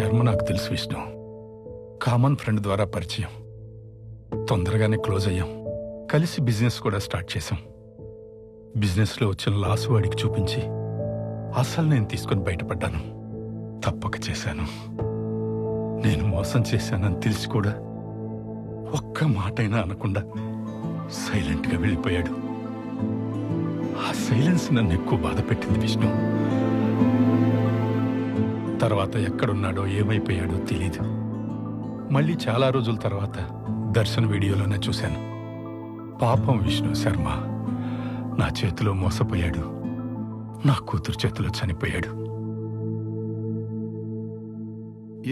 తెలుసు Vishnu. Common friend ద్వారా పరిచయం. తొందరగానే క్లోజ్ అయ్యాం. కలిసి బిజినెస్ కూడా స్టార్ట్ చేశాం. బిజినెస్లో వచ్చిన లాస్ వాడికి చూపించి అసలు నేను తీసుకొని బయటపడ్డాను. తప్పక చేశాను. నేను మోసం చేశానని తెలిసి కూడా ఒక్క మాటైనా అనకుండా సైలెంట్గా వెళ్ళిపోయాడు. ఆ సైలెన్స్ నన్ను ఎక్కువ బాధ పెట్టింది విష్ణు. తర్వాత ఎక్కడున్నాడో ఏమైపోయాడో తెలీదు. మళ్ళీ చాలా రోజుల తర్వాత దర్శన్ వీడియోలోనే చూశాను. పాపం విష్ణు శర్మ. నా చేతిలో మోసపోయాడు. నా కూతురు చేతిలో చనిపోయాడు.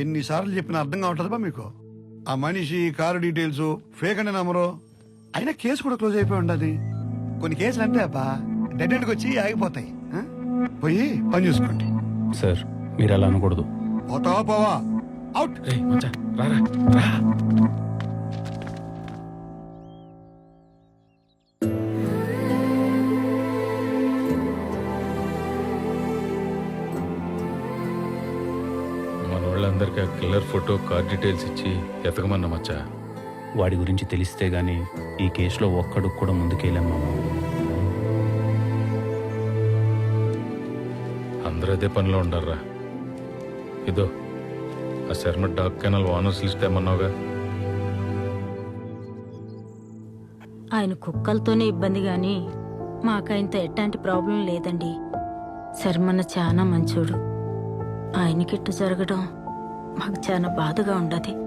ఎన్నిసార్లు చెప్పినా అర్థం కావట్లేదా మీకు. ఆ మనిషి కారు డీటెయిల్స్ ఫేక్ అనే నంబరు అయినా కేసు కూడా క్లోజ్ అయిపోయి ఉండదు. కొన్ని కేసులు అంటే అబ్బా. డెడ్ ఎండ్కి వచ్చి ఆగిపోతాయి? పోయి పని చూసుకోండి. సార్ మీరు అలా అనకూడదు. పోతావా పోవా. అవుట్ మన వాళ్ళందరికీ ఆ కిల్లర్ ఫోటో కార్ డీటెయిల్స్ ఇచ్చి ఎతకమన్నా మచ్చా? వాడి గురించి తెలిస్తే గానీ ఈ కేసులో ఒక్కడు కూడా ముందుకెళ్ళాం మామ. అందరూ అదే పనిలో ఉండారా ఇదో ఆ Sharma dog kennel owners list ఏమన్నావుగా? ఆయన కుక్కలతోనే ఇబ్బంది గాని మాకాయనతో ఎట్లాంటి ప్రాబ్లం లేదండి. శర్మన్న చాలా మంచోడు. ఆయనకిట్టు జరగడం మాకు చాలా బాధగా ఉండదు.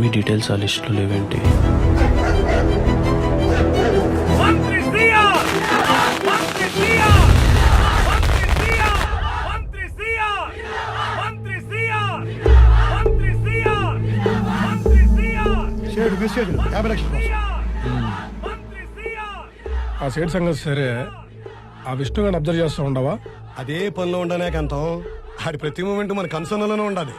లక్ష్మి డీటెయిల్స్ ఆ లిస్టులో లేవేంటి? షేడు మిస్ యాభై లక్షల కోసం. ఆ సైడ్ సంగతి సరే. ఆ విష్ణు గారిని అబ్జర్వ్ చేస్తూ ఉండవా? అదే పనిలో ఉండనే కంతం ఆడి ప్రతి మూమెంట్ మన కన్సర్న్లోనే ఉండాలి.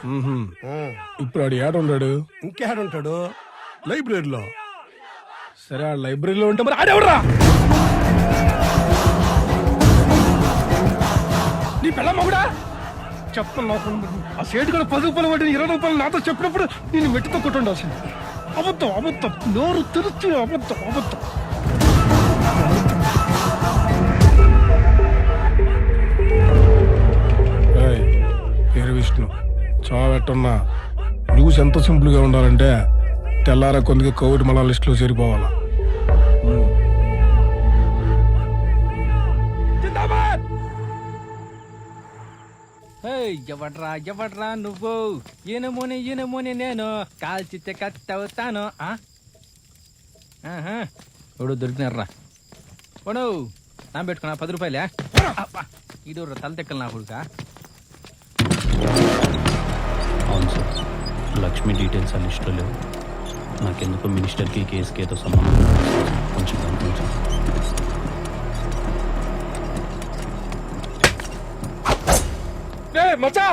ఇప్పుడు ఆడు ఏడ ఉన్నాడు ఇంకేడు ఉంటాడు? లైబ్రరీలో. సరే ఆ లైబ్రరీలో ఉంటే మరి ఆడేవడరా? నీ పిల్ల మొగుడా? చెప్తాను ఆ సేటు కూడా పది రూపాయలు పట్టి ఇరవై రూపాయలు నాతో చెప్పినప్పుడు నేను మెట్టుతో కొట్టుండాల్సింది అబద్ధం అబద్ధం. నోరు తెరుచు అబద్ధం అబద్ధం. చావెట్టున్నా న్యూస్ ఎంత సింపుల్గా ఉండాలంటే తెల్లార కొందికి కోవిడ్ మళ్ళా లిస్టులో చేరిపోవాలా. ఎవడ్రా ఎవడ్రా నువ్వు? ఈనమోని ఈనమోని నేను కాల్చితే కట్టవుతాను ఇప్పుడు దొరికినారా ఓడు నా పెట్టుకున్నా పది రూపాయలే. ఇడు తల తెక్కలు నా కొడుకా. లక్ష్మి డీటెయిల్స్ ఆ లిస్టులో లేవు. నాకెందుకు మినిస్టర్కి కేసుకేతో కేసుకి ఏదో సంబంధం ఉంది. కొంచెం కొంచెం మచ్చా!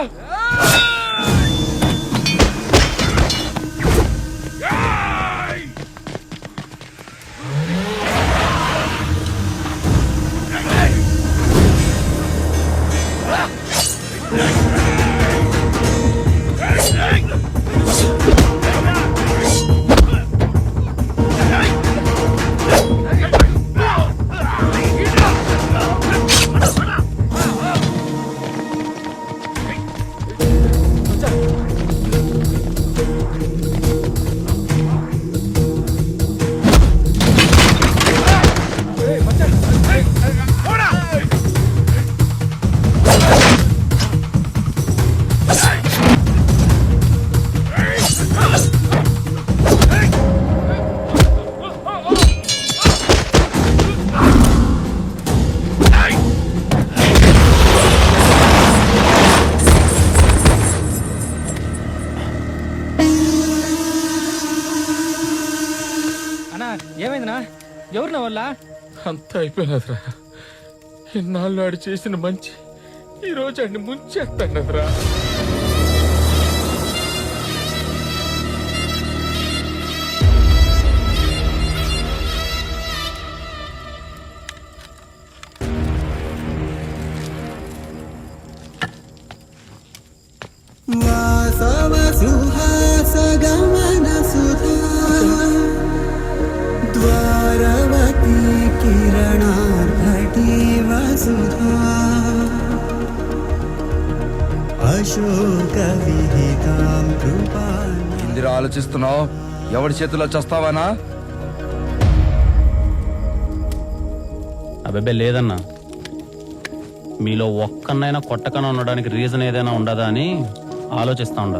ఎవరు నా వల్ల అంతా అయిపోయినదిరా. ఇన్నాళ్ళు ఆడు చేసిన మంచి ఈ రోజు ఆడిని किरणार्भटी वसुधा अशोकविहितां कृपाम् ఇందిరా ఆలోచిస్తున్నావు ఎవరి చేతిలో చస్తావానా అబ్బాయి లేదన్నా మీలో ఒక్కనైనా కొట్టకన ఉండడానికి రీజన్ ఏదైనా ఉండదా అని ఆలోచిస్తా ఉండ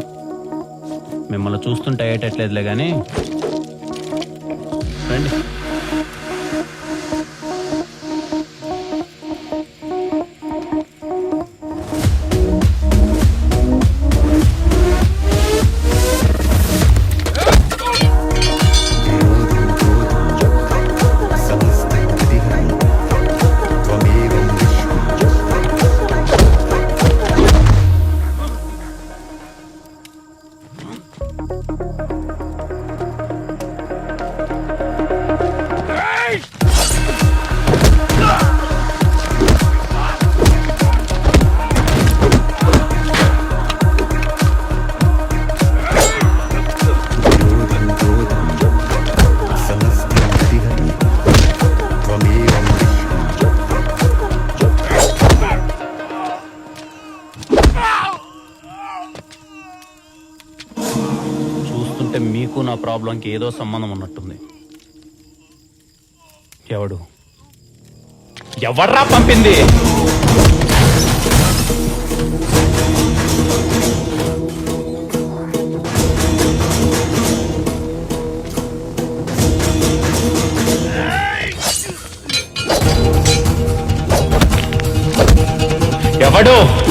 మిమ్మల్ని చూస్తుంటే అయ్యేటట్లేదులే కానీ రండి నీకు నా ప్రాబ్లంకి ఏదో సంబంధం ఉన్నట్టుంది. ఎవడు? ఎవడ్రా పంపింది? ఎవడు?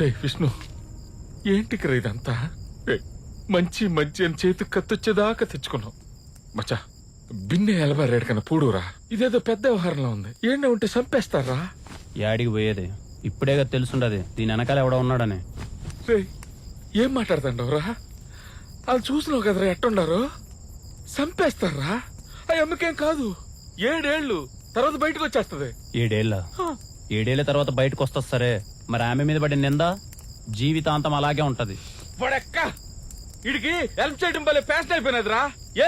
రే విష్ణు ఏంటికి రా ఇదంతా? మంచి మంచి అని చేతికి కత్తొచ్చేదాకా తెచ్చుకున్నాం మచ్చా బిన్నె ఎలబారేడు కన్నా పూడురా. ఇదేదో పెద్ద వ్యవహారంలో ఉంది. ఏంటో ఉంటే చంపేస్తారా? యాడికి పోయేది. ఇప్పుడేగా తెలుసుండది. దీని వెనకాల ఎవడో ఉన్నాడని. రే ఏం మాట్లాడుతుండవురా? వాళ్ళు చూసినావు కదరా ఎట్టుండారు? చంపేస్తారా? అవి అమ్మకేం కాదు. ఏడేళ్ళు తర్వాత బయటకు వచ్చేస్తది. ఏడేళ్ళ? ఏడేళ్ళ తర్వాత బయటకు వస్తా సరే. మరి ఆమె మీద పడిన నింద జీవితాంతం అలాగే ఉంటది. వాడెక్క! ఇడికి హెల్ప్ చేయడం వల్ల ఫ్యాషన్ అయిపోయినదిరా. ఏం